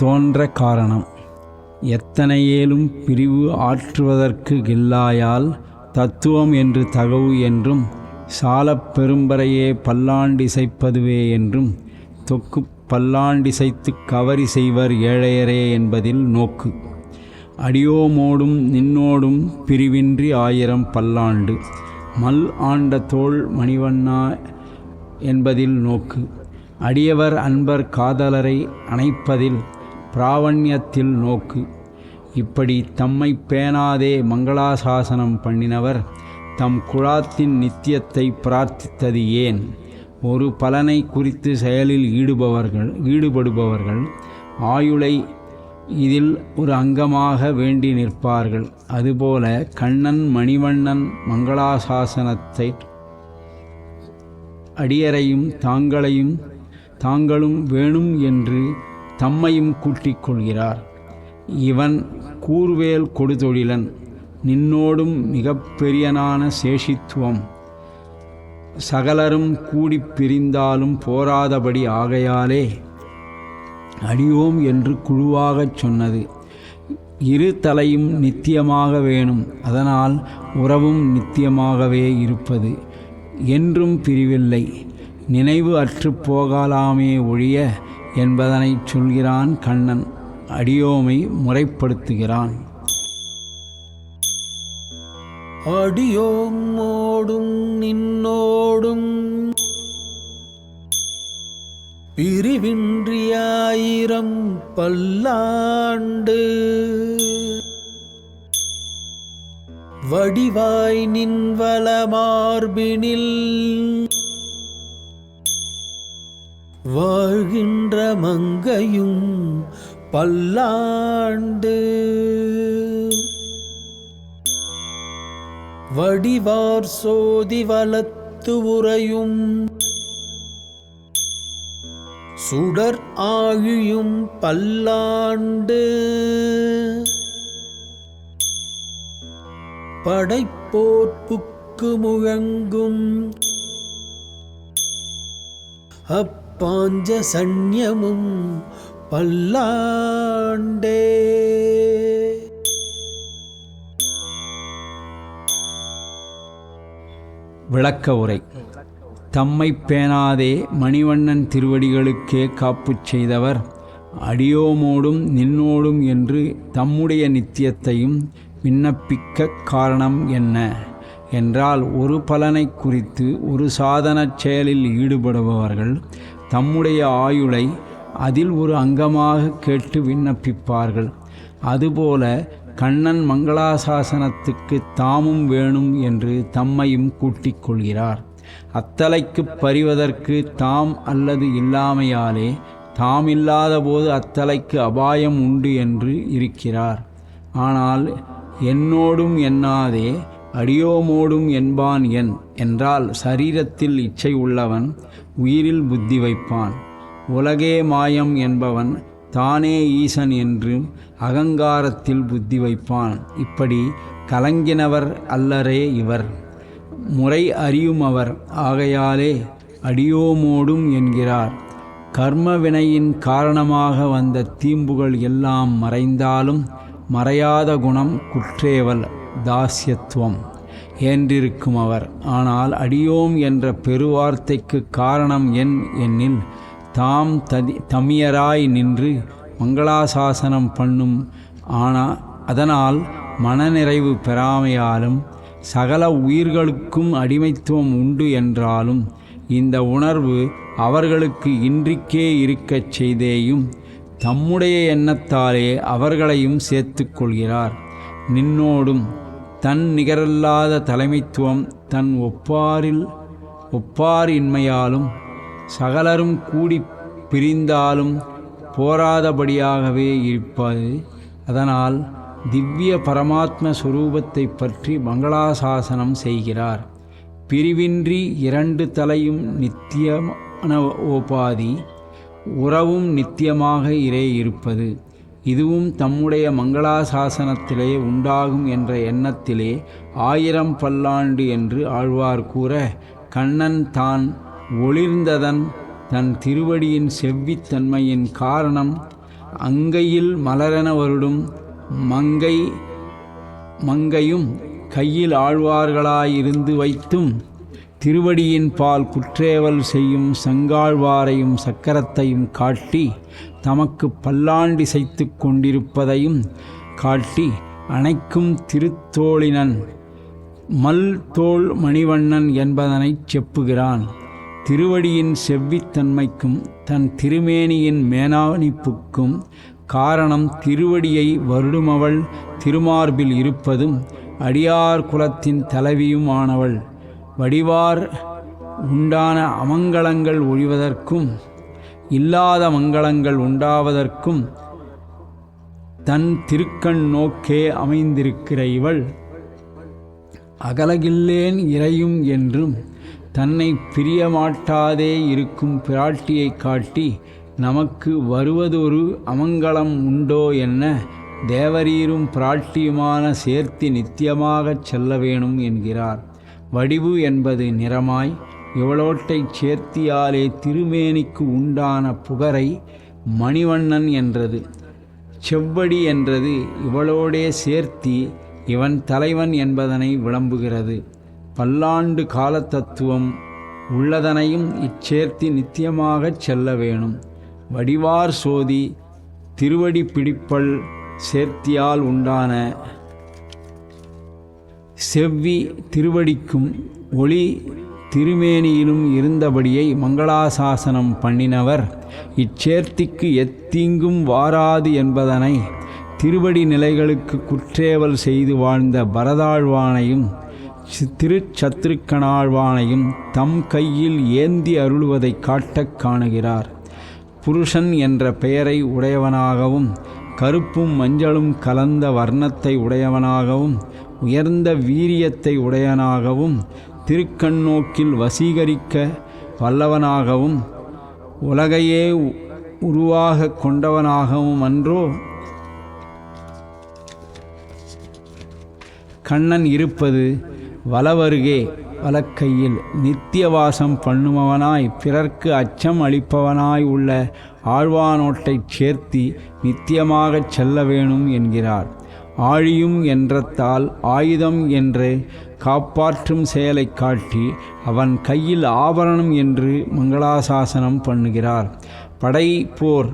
தோன்ற காரணம். எத்தனையேலும் பிரிவு ஆற்றுவதற்கு கில்லாயால் தத்துவம் என்று தகவு என்றும் சாலப் பெரும்பறையே பல்லாண்டிசைப்பதுவே என்றும் தொக்கு பல்லாண்டிசைத்து கவரி செய்வர் ஏழையரே என்பதில் நோக்கு. அடியோமோடும் நின்னோடும் பிரிவின்றி ஆயிரம் பல்லாண்டு. மல் ஆண்ட தோல் மணிவண்ணா என்பதில் நோக்கு. அடியவர் அன்பர் காதலரை அணைப்பதில் பிராவண்யத்தில் நோக்கு. இப்படி தம்மை பேணாதே மங்களாசாசனம் பண்ணினவர் தம் குழாத்தின் நித்தியத்தை பிரார்த்தித்தது ஏன்? ஒரு பலனை குறித்து செயலில் ஈடுபவர்கள் ஈடுபடுபவர்கள் ஆயுளை இதில் ஒரு அங்கமாக வேண்டி நிற்பார்கள். அதுபோல கண்ணன் மணிவண்ணன் மங்களாசாசனத்தை அடியரையும் தாங்களையும் தாங்களும் வேணும் என்று தம்மையும் கூட்டிக் கொள்கிறார் இவன் கூர்வேல் கொடுதொழிலன் நின்னோடும் மிகப் பெரியனான சேஷித்துவம். சகலரும் கூடிப் பிரிந்தாலும் போராதபடி ஆகையாலே அடியோம் என்று குழுவாகச் சொன்னது. இரு தலையும் நித்தியமாக வேணும் அதனால் உறவும் நித்தியமாகவே இருப்பது. என்றும் பிரிவில்லை. நினைவு அற்று போகலாமே ஒழிய என்பதனைச் சொல்கிறான் கண்ணன். அடியோமை முறைப்படுத்துகிறான். அடியோம் ஓடும் நின்னோடும் பிரிவின்றியாயிரம் பல்லாண்டு வடிவாய் நின்வல மார்பினில் வாழ்கின்ற மங்கையும் பல்லாண்டு. வடிவார் சோதி வலத்து உறையும். சுடர் ஆழியும் பல்லாண்டு. படைப்போர்ப்புக்கு முழங்கும். அப் சந்நியமும் பல்லாண்டே. விளக்க உரை. தம்மை பேணாதே மணிவண்ணன் திருவடிகளுக்கே காப்புச் செய்தவர். அடியோமோடும் நின்னோடும் என்று தம்முடைய நித்தியத்தையும் விண்ணப்பிக்க காரணம் என்ன? என்றால் ஒரு பலனை குறித்து ஒரு சாதனச் செயலில் ஈடுபடுபவர்கள் தம்முடைய ஆயுளை அதில் ஒரு அங்கமாக கேட்டு விண்ணப்பிப்பார்கள். அதுபோல கண்ணன் மங்களாசாசனத்துக்கு தாமும் வேணும் என்று தம்மையும் கூட்டிக் கொள்கிறார். அத்தலைக்குப் பறிவதற்கு தாம் அல்லது இல்லாமையாலே தாம் இல்லாத போது அத்தலைக்கு அபாயம் உண்டு என்று இருக்கிறார். ஆனால் என்னோடும் எண்ணாதே அடியோமோடும் என்பான் என் என்றால் சரீரத்தில் இச்சை உள்ளவன் உயிரில் புத்தி வைப்பான். உலகே மாயம் என்பவன் தானே ஈசன் என்று அகங்காரத்தில் புத்தி வைப்பான். இப்படி கலங்கினவர் அல்லரே இவர். முறை அறியுமவர் ஆகையாலே அடியோமோடும் என்கிறார். கர்ம வினையின் காரணமாக வந்த தீம்புகள் எல்லாம் மறைந்தாலும் மறையாத குணம் குற்றேவல். தாஸ்யத்துவம் என்றிருக்கும் அவர்? ஆனால் அடியோம் என்ற பெருவார்த்தைக்கு காரணம் என் எண்ணில் தாம் ததி தமியராய் நின்று மங்களாசாசனம் பண்ணும் ஆனா அதனால் மனநிறைவு பெறாமையாலும் சகல உயிர்களுக்கும் அடிமைத்துவம் உண்டு என்றாலும் இந்த உணர்வு அவர்களுக்கு இன்றிக்கே இருக்கச் செய்தேயும் தம்முடைய எண்ணத்தாலே அவர்களையும் சேர்த்துக் கொள்கிறார். நின்னோடும் தன் நிகரல்லாத தலைமைத்துவம் தன் ஒப்பாரில் ஒப்பாரின்மையாலும் சகலரும் கூடி பிரிந்தாலும் போராதபடியாகவே இருப்பது. அதனால் திவ்ய பரமாத்ம சுரூபத்தை பற்றி மங்களாசாசனம் செய்கிறார். பிரிவின்றி இரண்டு தலையும் நித்தியமான ஓபாதி உறவும் நித்தியமாக இரே இருப்பது இதுவும் தம்முடைய மங்களாசாசனத்திலே உண்டாகும் என்ற எண்ணத்திலே ஆயிரம் பல்லாண்டு என்று ஆழ்வார் கூற கண்ணன் தான் ஒளிர்ந்ததன் தன் திருவடியின் செவ்வித்தன்மையின் காரணம் அங்கையில் மலரென வருடும் மங்கை மங்கையும் கையில் ஆழ்வார்களாயிருந்து வைத்தும் திருவடியின் பால் குற்றேவல் செய்யும் சங்காழ்வாரையும் சக்கரத்தையும் காட்டி தமக்கு பல்லாண்டிசைத்து கொண்டிருப்பதையும் காட்டி அணைக்கும் திருத்தோழினன் மல் தோல் மணிவண்ணன் என்பதனைச் செப்புகிறான். திருவடியின் செவ்வித்தன்மைக்கும் தன் திருமேனியின் மேனானிப்புக்கும் காரணம் திருவடியை வருடுமவள் திருமார்பில் இருப்பதும் அடியார் குலத்தின் தலைவியுமானவள். வடிவார் உண்டான அமங்கலங்கள் ஒழிவதற்கும் இல்லாத மங்களங்கள் உண்டாவதற்கும் தன் திருக்கண் நோக்கே அமைந்திருக்கிற இவள் அகலகில்லேன் இறையும் என்றும் தன்னை பிரியமாட்டாதே இருக்கும் பிராட்டியைக் காட்டி நமக்கு வருவதொரு அமங்கலம் உண்டோ என்ன தேவரீரும் பிராட்டியுமான சேர்த்து நித்தியமாகச் செல்ல வேணும் என்கிறார். வடிவு என்பது நிறமாய் இவளோட்டைச் சேர்த்தியாலே திருமேனிக்கு உண்டான புகரை மணிவண்ணன் என்றது. செவ்வடி என்றது இவளோடே சேர்த்தி இவன் தலைவன் என்பதனை விளம்புகிறது. பல்லாண்டு கால தத்துவம் உள்ளதனையும் இச்சேர்த்தி நித்தியமாகச் செல்ல வேணும். வடிவார் சோதி திருவடி பிடிப்பல் சேர்த்தியால் உண்டான செவ்வி திருவடிக்கும் ஒளி திருமேனியிலும் இருந்தபடியை மங்களாசாசனம் பண்ணினவர். இச்சேர்த்திக்கு எத்தீங்கும் வாராது என்பதனை திருவடி நிலைகளுக்கு குற்றேவல் செய்து வாழ்ந்த பரதாழ்வானையும் சி- தம் கையில் ஏந்தி அருளுவதைக் காட்டக் காணுகிறார். புருஷன் என்ற பெயரை உடையவனாகவும் கருப்பும் மஞ்சளும் கலந்த வர்ணத்தை உடையவனாகவும் உயர்ந்த வீரியத்தை உடையனாகவும் திருக்கண்ணோக்கில் வசீகரிக்க வல்லவனாகவும் உலகையே உருவாக உருவாகக் கொண்டவனாகவும் அன்றோ கண்ணன் இருப்பது வலவருகே வலக்கையில் நித்தியவாசம் பண்ணுபவனாய் பிறர்க்கு அச்சம் அளிப்பவனாய் உள்ள ஆழ்வானோட்டைச் சேர்த்தி நித்தியமாகச் செல்ல வேணும் என்கிறார். ஆழியும் என்றத்தால் ஆயுதம் என்று காப்பாற்றும் செயலைக் காட்டி அவன் கையில் ஆபரணம் என்று மங்களாசாசனம் பண்ணுகிறார். படை போர்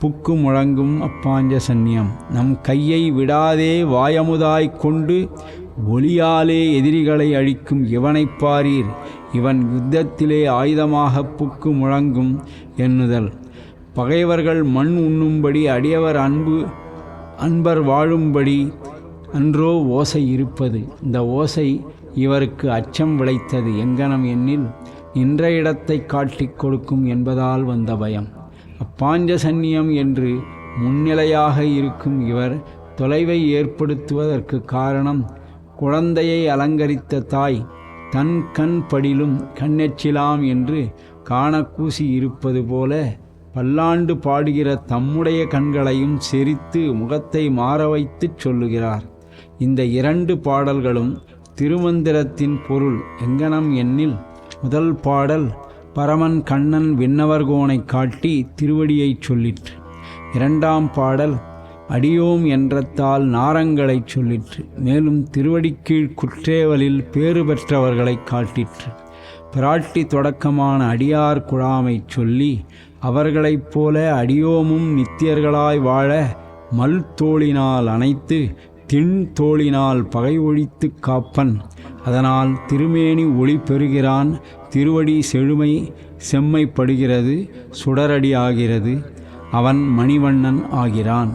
புக்கு முழங்கும் அப்பாஞ்ச சன்னியம். நம் கையை விடாதே வாயமுதாய் கொண்டு ஒளியாலே எதிரிகளை அழிக்கும் இவனைப் பாரீர். இவன் யுத்தத்திலே ஆயுதமாக புக்கு முழங்கும் எண்ணுதல். பகைவர்கள் மண் உண்ணும்படி அடியவர் அன்பு அன்பர் வாழும்படி அன்றோ ஓசை இருப்பது. இந்த ஓசை இவருக்கு அச்சம் விளைத்தது. எங்கனம் எண்ணில் நின்ற இடத்தை காட்டிக் கொடுக்கும் என்பதால் வந்த பயம். அப்பாஞ்ச சன்னியம் என்று முன்னிலையாக இருக்கும் இவர் தொலைவை ஏற்படுத்துவதற்கு காரணம் குழந்தையை அலங்கரித்த தாய் தன் கண் படிலும் கண்ணெச்சிலாம் என்று காணக்கூசி இருப்பது போல பல்லாண்டு பாடுகிற தம்முடைய கண்களையும் செரித்து முகத்தை மாற வைத்துச் சொல்லுகிறார். இந்த இரண்டு பாடல்களும் திருமந்திரத்தின் பொருள் எங்கனம் எண்ணில். முதல் பாடல் பரமன் கண்ணன் விண்ணவர்கோனைக் காட்டி திருவடியைச் சொல்லிற்று. இரண்டாம் பாடல் அடியோம் என்றத்தால் நாரங்களைச் சொல்லிற்று. மேலும் திருவடிக்கீழ் குற்றேவலில் பேறு பெற்றவர்களைக் காட்டிற்று. பிராட்டி தொடக்கமான அடியார் குழாமைச் சொல்லி அவர்களைப் போல அடியோமும் நித்தியர்களாய் வாழ மல் தோளினால் அணைத்து திண் தோளினால் பகை ஒழித்துக் காப்பன். அதனால் திருமேனி ஒளி பெறுகிறான் திருவடி செழுமை செம்மைப்படுகிறது சுடரடி ஆகிறது அவன் மணிவண்ணன் ஆகிறான்.